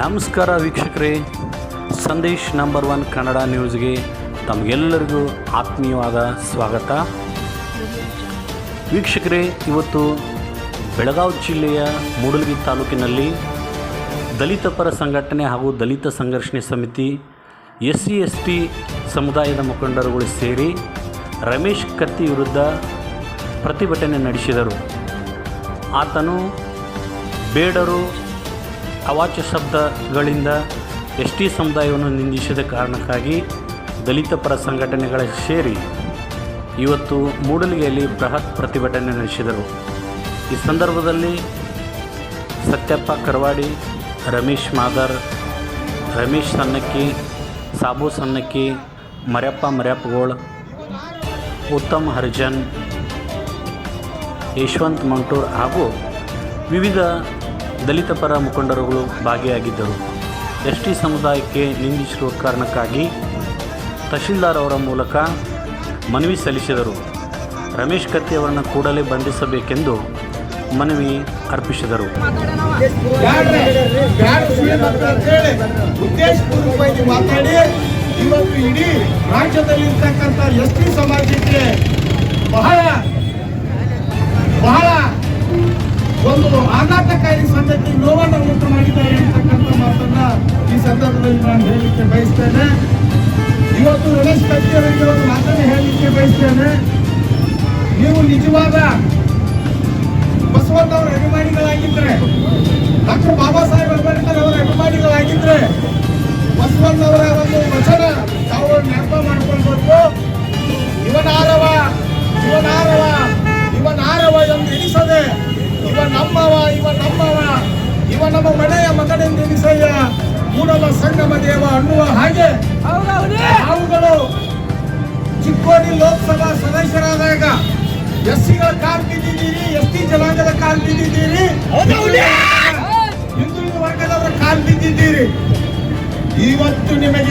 ನಮಸ್ಕಾರ ವೀಕ್ಷಕರೇ. Sandesh number one Kannada ನ್ಯೂಸ್ಗೆ ತಮಗೆಲ್ಲರಿಗೂ ಆತ್ಮೀಯವಾದ ಸ್ವಾಗತ. ವೀಕ್ಷಕರೇ, ಇವತ್ತು ಬೆಳಗಾವಿ ಜಿಲ್ಲೆಯ ಮೂಡಲಗಿ ತಾಲೂಕಿನಲ್ಲಿ ದಲಿತ ಪರ ಸಂಘಟನೆ ಹಾಗೂ ದಲಿತ ಸಂಘರ್ಷಣೆ ಸಮಿತಿ ಎಸ್ ಸಿ ಎಸ್ ಟಿ ಸಮುದಾಯದ ಮುಖಂಡರುಗಳು ಸೇರಿ ರಮೇಶ್ ಕತ್ತಿ ವಿರುದ್ಧ ಪ್ರತಿಭಟನೆ ನಡೆಸಿದರು. ಆತನು ಬೇಡರು ಅವಾಚ್ಯ ಶಬ್ದಗಳಿಂದ ಎಸ್ ಟಿ ಸಮುದಾಯವನ್ನು ನಿಂದಿಸಿದ ಕಾರಣಕ್ಕಾಗಿ ದಲಿತ ಪರ ಸಂಘಟನೆಗಳ ಸೇರಿ ಇವತ್ತು ಮೂಡಲಿಗೆಯಲ್ಲಿ ಬೃಹತ್ ಪ್ರತಿಭಟನೆ ನಡೆಸಿದರು. ಈ ಸಂದರ್ಭದಲ್ಲಿ ಸತ್ಯಪ್ಪ ಕರವಾಡಿ, ರಮೇಶ್ ಮಾದರ್, ರಮೇಶ್ ಸನ್ನಕ್ಕಿ, ಸಾಬು ಸನ್ನಕ್ಕಿ, ಮರ್ಯಪ್ಪ ಮರ್ಯಪ್ಪಗೋಳ್, ಉತ್ತಮ್ ಹರ್ಜನ್, ಯಶವಂತ್ ಮಂಟೂರ್ ಹಾಗೂ ವಿವಿಧ ದಲಿತ ಪರ ಮುಖಂಡರುಗಳು ಭಾಗಿಯಾಗಿದ್ದರು. ಎಸ್ ಟಿ ಸಮುದಾಯಕ್ಕೆ ನಿಂದಿಸಿರುವ ಕಾರಣಕ್ಕಾಗಿ ತಹಶೀಲ್ದಾರ್ ಅವರ ಮೂಲಕ ಮನವಿ ಸಲ್ಲಿಸಿದರು. ರಮೇಶ್ ಕತ್ತಿ ಅವರನ್ನು ಕೂಡಲೇ ಬಂಧಿಸಬೇಕೆಂದು ಮನವಿ ಅರ್ಪಿಸಿದರು. ಇವತ್ತು ಇಡೀ ರಾಜ್ಯದಲ್ಲಿರ್ತಕ್ಕಂಥ ಎಸ್ ಟಿ ಸಮಾಜಕ್ಕೆ ಬಹಳ ಸಂದರ್ಭದಲ್ಲಿ ನಾನು ಹೇಳಲಿಕ್ಕೆ ಬಯಸ್ತೇನೆ. ಇವತ್ತು ರಮೇಶ್ ಕತ್ತಿ ಅವರಿಗೆ ಒಂದು ಮಾತನ್ನು ಹೇಳಲಿಕ್ಕೆ ಬಯಸ್ತೇನೆ. ನೀವು ನಿಜವಾದ ಬಸವಣ್ಣವರ ಅಭಿಮಾನಿಗಳಾಗಿದ್ರೆ, ಡಾಕ್ಟರ್ ಬಾಬಾ ಸಾಹೇಬ್ ಅಂಬೇಡ್ಕರ್ ಅವರ ಅಭಿಮಾನಿಗಳಾಗಿದ್ರೆ ಬಸವಣ್ಣವರ ಒಂದು ವಚನ ತಾವು ನೆನಪ ಮಾಡ್ಕೊಳ್ಬೇಕು. ಇವನಾರವ ಇವನಾರವ ಇವನಾರವ ಎಂದು ಎನಿಸದೆ ಇವ ನಮ್ಮವ ಇವ ನಮ್ಮವ, ಇವ ನಮ್ಮ ಮನೆಯ ಮಗನೆಂದು ಎನಿಸಯ್ಯ ಮೂಡಲ ಸಂಗಮ ದೇವ ಅನ್ನುವ ಹಾಗೆ ನಾವುಗಳು ಚಿಕ್ಕೋಡಿ ಲೋಕಸಭಾ ಸದಸ್ಯರಾದಾಗ ಎಸ್ ಸಿಗಳ ಕಾಲ್ ಬಿದ್ದಿದ್ದೀರಿ ಎಸ್ ಟಿ ಜನಾಂಗದ ಕಾಲ್ ಬಿದ್ದಿದ್ದೀರಿ ಹಿಂದುಳಿದ ವರ್ಗದವರ ಕಾಲ್ ಬಿದ್ದಿದ್ದೀರಿ. ಇವತ್ತು ನಿಮಗೆ